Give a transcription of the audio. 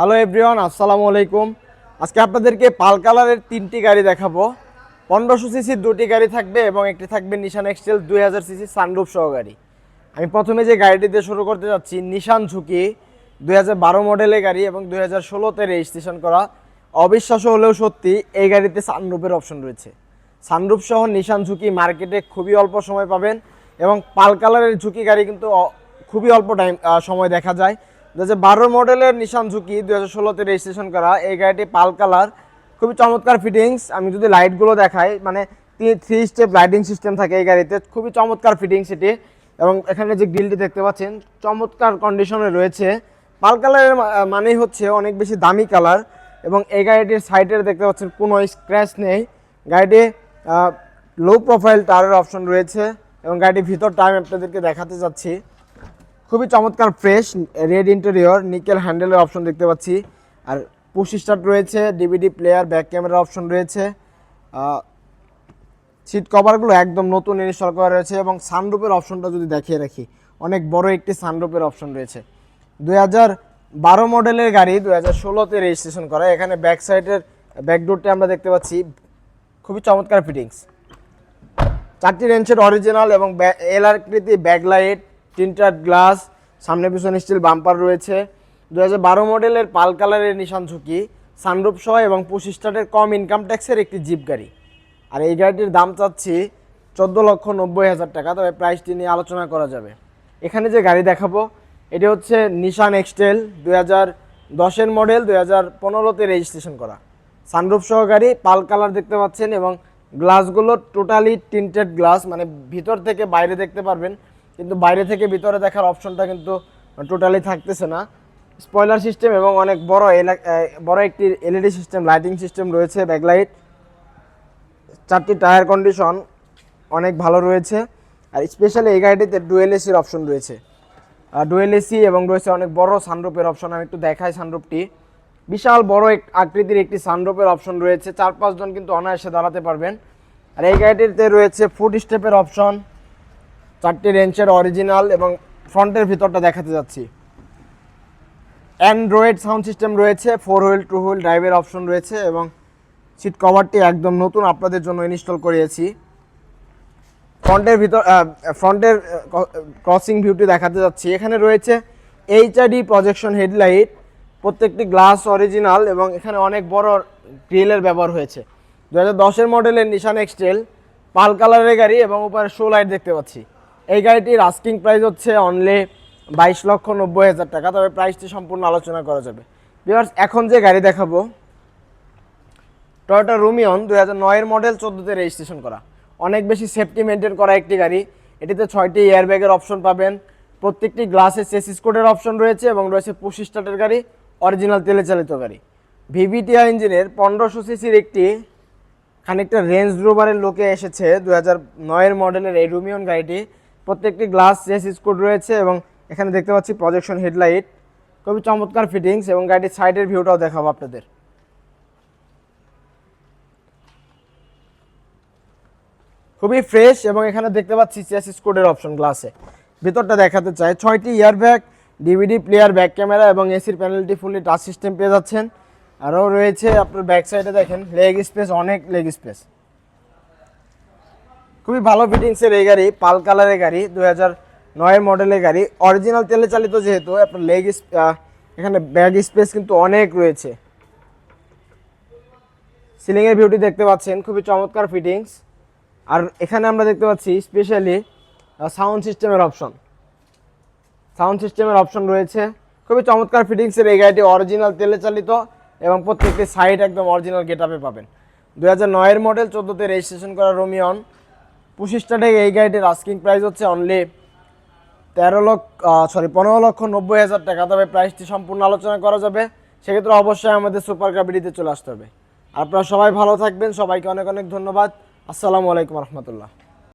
Hello everyone আসসালামু আলাইকুম। আজকে আপনাদেরকে পাল কালারের তিনটি গাড়ি দেখাবো। পনেরোশো সিসির দুটি গাড়ি থাকবে এবং একটি থাকবে নিশান এক্সটেল দুই হাজার সিসি সানরুপ সহ গাড়ি। আমি প্রথমে যে গাড়িটি দিয়ে শুরু করতে যাচ্ছি নিশান ঝুঁকি দুই হাজার বারো মডেলের গাড়ি এবং দুই হাজার ষোলোতে রেজিস্ট্রেশন করা। অবিশ্বাস্য হলেও সত্যি, এই গাড়িতে সানরুপের অপশন রয়েছে। সানরুফ সহ নিশান ঝুঁকি মার্কেটে খুবই অল্প সময় পাবেন এবং পাল কালারের ঝুঁকি গাড়ি কিন্তু খুবই অল্প টাইম সময় দেখা যায়। হাজার বারো মডেলের নিশান ঝুঁকি দু হাজার ষোলোতে রেজিস্ট্রেশন করা, এই গাড়িটি পাল কালার, খুবই চমৎকার ফিটিংস আমি যদি লাইটগুলো দেখাই মানে থ্রি স্টেপ লাইটিং সিস্টেম থাকে এই গাড়িতে, খুবই চমৎকার ফিটিংস এটি। এবং এখানে যে গ্রিলটি দেখতে পাচ্ছেন, চমৎকার কন্ডিশনে রয়েছে। পাল কালারের মানেই হচ্ছে অনেক বেশি দামি কালার। এবং এই গাড়িটির সাইডের দেখতে পাচ্ছেন, কোনো স্ক্র্যাচ নেই। গাড়িটি লো প্রোফাইল টায়ারের অপশন রয়েছে। এবং গাড়িটির ভিতরটা আমি আপনাদেরকে দেখাতে যাচ্ছি। খুবই চমৎকার ফ্রেশ রেড ইন্টেরিয়র নিকেল হ্যান্ডেলের অপশন দেখতে পাচ্ছি। আর পুশ স্টার্ট রয়েছে ডিভিডি প্লেয়ার ব্যাক ক্যামেরার অপশন রয়েছে। সিট কভারগুলো একদম নতুন ইনস্টল করা রয়েছে এবং সানরুপের অপশনটা যদি দেখিয়ে রাখি, অনেক বড় একটি সানরুপের অপশন রয়েছে। দুই বারো মডেলের গাড়ি দু হাজার ষোলোতে রেজিস্ট্রেশন করা, এখানে ব্যাক সাইডের ব্যাকডোরটি আমরা দেখতে পাচ্ছি। খুবই চমৎকার ফিটিংস চারটি রেঞ্চের অরিজিনাল এবং এল আকৃতি ব্যাকলাইট টিন্টার গ্লাস, সামনে পিছনে স্টিল বাম্পার রয়েছে। দু বারো মডেলের পাল কালারের নিশান ঝুঁকি সানরুপ সহ এবং পুশ স্টার্টের কম ইনকাম ট্যাক্সের একটি জিপ গাড়ি। আর এই গাড়িটির দাম চাচ্ছি চোদ্দ লক্ষ নব্বই হাজার টাকা, তবে প্রাইসটি নিয়ে আলোচনা করা যাবে। এখানে যে গাড়ি দেখাবো, এটি হচ্ছে নিশান এক্সটেল দুই হাজার দশের মডেল দুই হাজার পনেরোতে রেজিস্ট্রেশন করা। সানরুফ সহ গাড়ি, পাল কালার দেখতে পাচ্ছেন এবং গ্লাসগুলো টোটালি টিন্টেড গ্লাস মানে ভিতর থেকে বাইরে দেখতে পারবেন। কিন্তু বাইরে থেকে ভিতরে দেখার অপশনটা কিন্তু টোটালি থাকতেছে না। স্পয়লার সিস্টেম এবং অনেক বড় বড় একটি এলইডি সিস্টেম লাইটিং সিস্টেম রয়েছে ব্যাকলাইট চারটি টায়ার কন্ডিশন অনেক ভালো রয়েছে। আর স্পেশালি এই গাড়িটিতে ডুয়েল এসির অপশন রয়েছে। ডুয়েল এসি এবং রয়েছে অনেক বড় সানরুপের অপশন আমি একটু দেখাই সানরুপটি বিশাল বড় এক আকৃতির একটি সানরুপের অপশন রয়েছে, চার পাঁচজন কিন্তু অনায়াসে দাঁড়াতে পারবেন। আর এই গাড়িটিতে রয়েছে ফুড স্টেপের অপশন চারটি রেঞ্চের অরিজিনাল এবং ফ্রন্টের ভিতরটা দেখাতে যাচ্ছি। অ্যান্ড্রয়েড সাউন্ড সিস্টেম রয়েছে ফোর হুইল টু হুইল ড্রাইভের অপশন রয়েছে এবং সিট কভারটি একদম নতুন আপনাদের জন্য ইনস্টল করিয়েছি। ফ্রন্টের ভিতর ফ্রন্টের ক্রসিং ভিউটি দেখাতে যাচ্ছি। এখানে রয়েছে এইচআইডি প্রজেকশন হেডলাইট প্রত্যেকটি গ্লাস অরিজিনাল এবং এখানে অনেক বড় গ্রিলের ব্যবহার হয়েছে। দু হাজার দশের মডেলের নিশান এক্সটেল পাল কালারের গাড়ি এবং উপরে শো লাইট দেখতে পাচ্ছি। এই গাড়িটির আস্কিং প্রাইস হচ্ছে অনলি বাইশ লক্ষ নব্বই হাজার টাকা, তবে প্রাইসটি সম্পূর্ণ আলোচনা করা যাবে। বিকজ এখন যে গাড়ি দেখাবো টয়োটা রুমিয়ন দুই হাজার নয়ের মডেল চোদ্দোতে রেজিস্ট্রেশন করা। অনেক বেশি সেফটি মেনটেন করা একটি গাড়ি। এটিতে ছয়টি এয়ারব্যাগের অপশন পাবেন, প্রত্যেকটি গ্লাসে চেসিস কোডের অপশন রয়েছে এবং রয়েছে পুশ স্টার্টের গাড়ি অরিজিনাল তেলে চালিত গাড়ি। ভিভিটিআই ইঞ্জিনের পনেরোশো সিসির একটি খানিকটা রেঞ্জ রোভারের লোকে এসেছে দু হাজার নয়ের মডেলের এই রুমিয়ন গাড়িটি। প্রত্যেকটি গ্লাস চেসিস কোড রয়েছে এবং এখানে দেখতে পাচ্ছি প্রজেকশন হেডলাইট খুবই চমৎকার ফিটিংস এবং গাড়ির সাইডের ভিউটাও দেখাবো আপনাদের। খুবই ফ্রেশ এবং এখানে দেখতে পাচ্ছি চেসিস কোডের অপশন গ্লাসে ভিতরটা দেখাতে চাই। ছয়টি airbag DVD player back camera এবং এসির প্যানেলটি ফুললি টাচ সিস্টেম পেয়ে যাচ্ছেন। আরও রয়েছে আপনার ব্যাক সাইডে দেখেন লেগ স্পেস অনেক লেগ স্পেস খুবই ভালো ফিটিংসের এই গাড়ি, পাল কালারের গাড়ি দু হাজার নয়ের মডেলের গাড়ি। অরিজিনাল তেলে চালিত যেহেতু, আপনার লেগ এখানে ব্যাগ স্পেস কিন্তু অনেক রয়েছে। সিলিংয়ের ভিউটি দেখতে পাচ্ছেন, খুবই চমৎকার ফিটিংস আর এখানে আমরা দেখতে পাচ্ছি স্পেশালি সাউন্ড সিস্টেমের অপশন সাউন্ড সিস্টেমের অপশন রয়েছে। খুবই চমৎকার ফিটিংসের এই গাড়িটি অরিজিনাল তেলে চালিত এবং প্রত্যেকটি সাইড একদম অরিজিনাল গেট পাবেন। দু হাজার নয়ের মডেল চোদ্দোতে রেজিস্ট্রেশন করা রোমিয়ন পঁচিশ স্টার্টে এই গাড়িটির আস্কিং প্রাইস হচ্ছে অনলি তেরো লক্ষ সরি পনেরো লক্ষ নব্বই হাজার টাকা। তবে প্রাইসটি সম্পূর্ণ আলোচনা করা যাবে। সেক্ষেত্রে অবশ্যই আমাদের সুপার কাবিডিতে চলে আসতে হবে। আপনারা সবাই ভালো থাকবেন। সবাইকে অনেক অনেক ধন্যবাদ। আসসালামু আলাইকুম রহমতুল্লাহ।